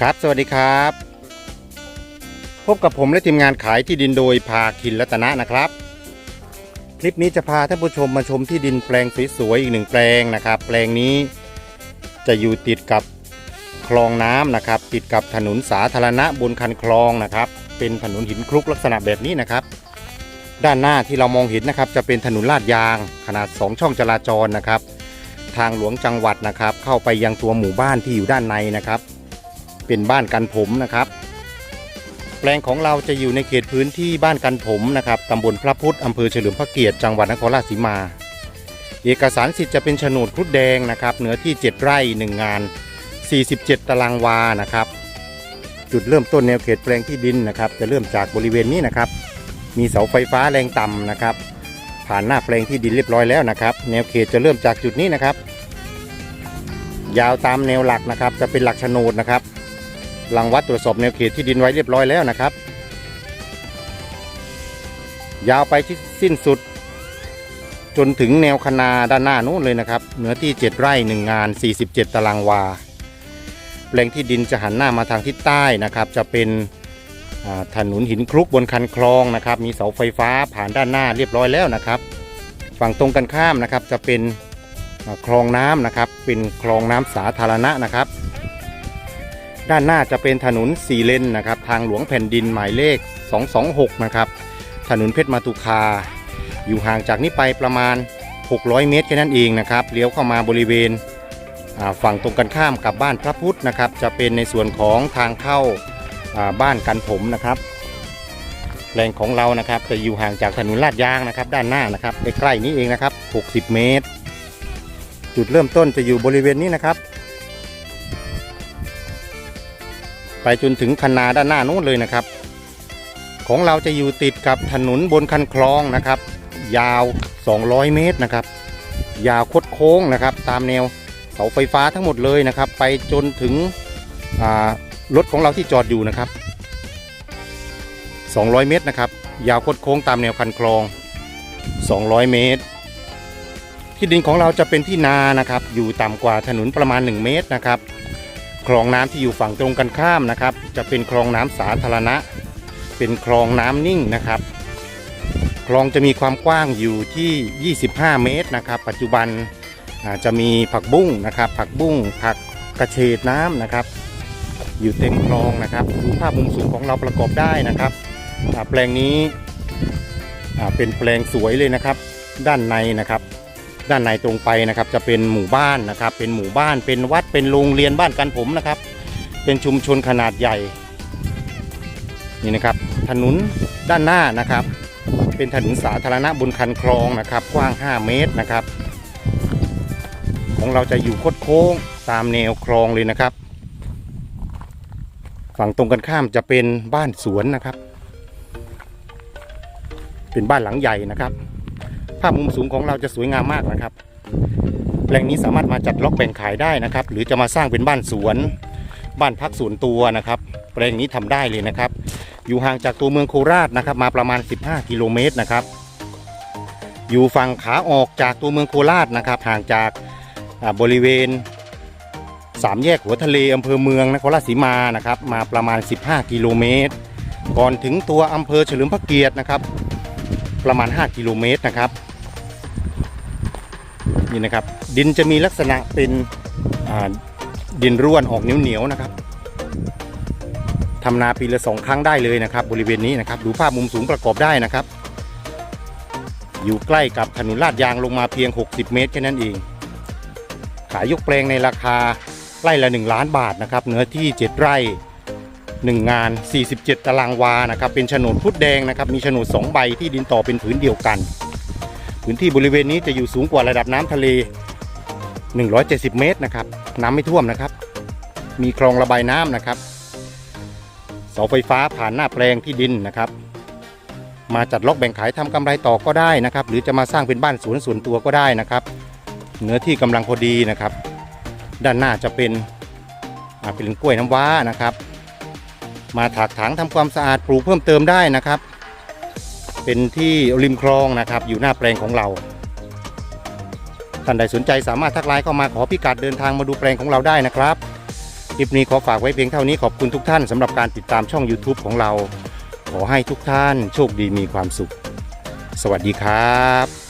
ครับ สวัสดีครับ พบกับผมและทีมงานขายที่ดินโดยพาคินรัตนะนะครับ คลิปนี้จะพาท่านผู้ชมมาชมที่ดินแปลงสวยๆอีกหนึ่งแปลงนะครับ แปลงนี้จะอยู่ติดกับคลองน้ำนะครับ ติดกับถนนสาธารณะบนคันคลองนะครับ เป็นถนนหินคลุกลักษณะแบบนี้นะครับ ด้านหน้าที่เรามองเห็นนะครับ จะเป็นถนนลาดยาง ขนาด 2 ช่องจราจรนะครับ ทางหลวงจังหวัดนะครับ เข้าไปยังตัวหมู่บ้านที่อยู่ด้านในนะครับ เป็นบ้านกันผมนะครับ แปลงของเราจะอยู่ในเขตพื้นที่บ้านกันผมนะครับตำบลพระพุทธอำเภอเฉลิมพระเกียรติจังหวัดนครราชสีมา เอกสารสิทธิ์จะเป็นโฉนดครุฑแดงนะครับเนื้อที่ 7 ไร่ 1 งาน 47 ตารางวานะครับ จุดเริ่มต้นแนวเขตแปลงที่ดินนะครับ จะเริ่มจากบริเวณนี้นะครับ มีเสาไฟฟ้าแรงต่ำนะครับ ผ่านหน้าแปลงที่ดินเรียบร้อยแล้วนะครับ แนวเขตจะเริ่มจากจุดนี้นะครับ ยาวตามแนวหลักนะครับ จะเป็นหลักโฉนดนะครับ หลังวัดตรวจสอบแนวเขตที่ดินไว้เรียบร้อยแล้วนะครับ ยาวไปที่สิ้นสุด จนถึงแนวคนาด้านหน้านู้นเลยนะครับเนื้อที่ 7 ไร่ 1 งาน 47 ตารางวา แปลงที่ดินจะหันหน้ามาทางทิศใต้นะครับ จะเป็นถนนหินคลุกบนคันคลองนะครับ มีเสาไฟฟ้าผ่านด้านหน้าเรียบร้อยแล้วนะครับ ฝั่งตรงกันข้ามนะครับจะเป็นคลองน้ำนะครับ เป็นคลองน้ำสาธารณะนะครับ ด้านหน้าจะเป็นถนนสี่เลนนะครับทางหลวงแผ่นดินหมายเลข 226 นะครับถนนเพชรมาตุคา อยู่ห่างจากนี้ไปประมาณ 600 เมตรแค่นั้นเองนะครับเลี้ยวเข้ามาบริเวณฝั่งตรงกันข้ามกับบ้านพระพุทธนะครับ จะเป็นในส่วนของทางเข้าาบ้านกันผมนะครับแปลงของเรานะครับจะอยู่ห่างจากถนนลาดยางนะครับ ด้านหน้านะครับใกล้ๆนี้เองนะครับ 60 เมตร จุดเริ่มต้นจะอยู่บริเวณนี้นะครับ ไปจนถึงคันนาด้านหน้านู้นเลยนะครับ ของเราจะอยู่ติดกับถนนบนคันคลองนะครับ ยาว 200 เมตรนะครับ ยาวคดโค้งนะครับ ตามแนวเสาไฟฟ้าทั้งหมดเลยนะครับ ไปจนถึงรถของเราที่จอดอยู่นะครับ 200 เมตรนะครับ ยาวคดโค้งตามแนวคันคลอง 200 เมตร ที่ดินของเราจะเป็นที่นานะครับ อยู่ต่ำกว่าถนนประมาณ 1 เมตรนะครับ คลองน้ำที่อยู่ฝั่งตรงกันข้ามนะครับ จะเป็นคลองน้ำสาธารณะ เป็นคลองน้ำนิ่งนะครับ คลองจะมีความกว้างอยู่ที่ 25 เมตรนะครับ ปัจจุบันจะมีผักบุ้งนะครับ ผักบุ้งผักกระเฉดน้ำนะครับ อยู่เต็มคลองนะครับดูภาพมุมสูงของเราประกอบได้นะครับแปลงนี้เป็นแปลงสวยเลยนะครับ ด้านในนะครับ ด้านในตรงไปนะครับจะเป็นหมู่บ้านนะครับ เป็นหมู่บ้านเป็นวัดเป็นโรงเรียนบ้านกันผมนะครับ เป็นชุมชนขนาดใหญ่นี่นะครับถนนด้านหน้านะครับ เป็นถนนสาธารณะบนคันคลองนะครับ กว้าง 5 เมตรนะครับ ของเราจะอยู่คดโค้งตามแนวคลองเลยนะครับ ฝั่งตรงกันข้ามจะเป็นบ้านสวนนะครับ เป็นบ้านหลังใหญ่นะครับ ภาพมุมสูงของเราจะสวยงามมากนะครับแปลงนี้สามารถมาจัดล็อกแบ่งขายได้นะครับ หรือจะมาสร้างเป็นบ้านสวน บ้านพักส่วนตัวนะครับแปลงนี้ทำได้เลยนะครับ อยู่ห่างจากตัวเมืองโคราชนะครับ มาประมาณ 15 กิโลเมตรนะครับ อยู่ฝั่งขาออกจากตัวเมืองโคราชนะครับ ห่างจากบริเวณสามแยกหัวทะเลอำเภอเมืองนครราชสีมานะครับ มาประมาณ 15 กิโลเมตร ก่อนถึงตัวอำเภอเฉลิมพระเกียรตินะครับ ประมาณ 5 กิโลเมตรนะครับนี่นะครับ ดินจะมีลักษณะเป็นดินร่วนออกเหนียวๆนะครับทำนาปีละสองครั้งได้เลยนะครับ บริเวณนี้นะครับ ดูภาพมุมสูงประกอบได้นะครับ อยู่ใกล้กับถนนลาดยางลงมาเพียง 60 เมตรแค่นั้นเอง ขายยกแปลงในราคาไร่ละ 1 ล้านบาทนะครับเนื้อที่ 7 ไร่ 1 งาน 47 ตารางวานะครับเป็นโฉนดพุดแดงนะครับมีโฉนด2ใบที่ดินต่อเป็นผืนเดียวกัน พื้นที่บริเวณนี้จะอยู่สูงกว่าระดับน้ำทะเล 170 เมตรนะครับน้ำไม่ท่วมนะครับ มีคลองระบายน้ำนะครับเสาไฟฟ้าผ่านหน้าแปลงที่ดินนะครับ มาจัดล็อกแบ่งขายทำกำไรต่อก็ได้นะครับ หรือจะมาสร้างเป็นบ้านสวนส่วนตัวก็ได้นะครับ เนื้อที่กำลังพอดีนะครับ ด้านหน้าจะเป็นเป็นกล้วยน้ำว้านะครับ มาถากถางทำความสะอาดปลูกเพิ่มเติมได้นะครับ เป็นที่ริมคลองนะครับ อยู่หน้าแปลงของเราท่านใดสนใจสามารถทักไลน์เข้ามาขอพิกัดเดินทางมาดูแปลงของเราได้นะครับคลิปนี้ขอฝากไว้เพียงเท่านี้ขอบคุณทุกท่านสำหรับการติดตามช่อง YouTube ของเรา ขอให้ทุกท่านโชคดีมีความสุข สวัสดีครับ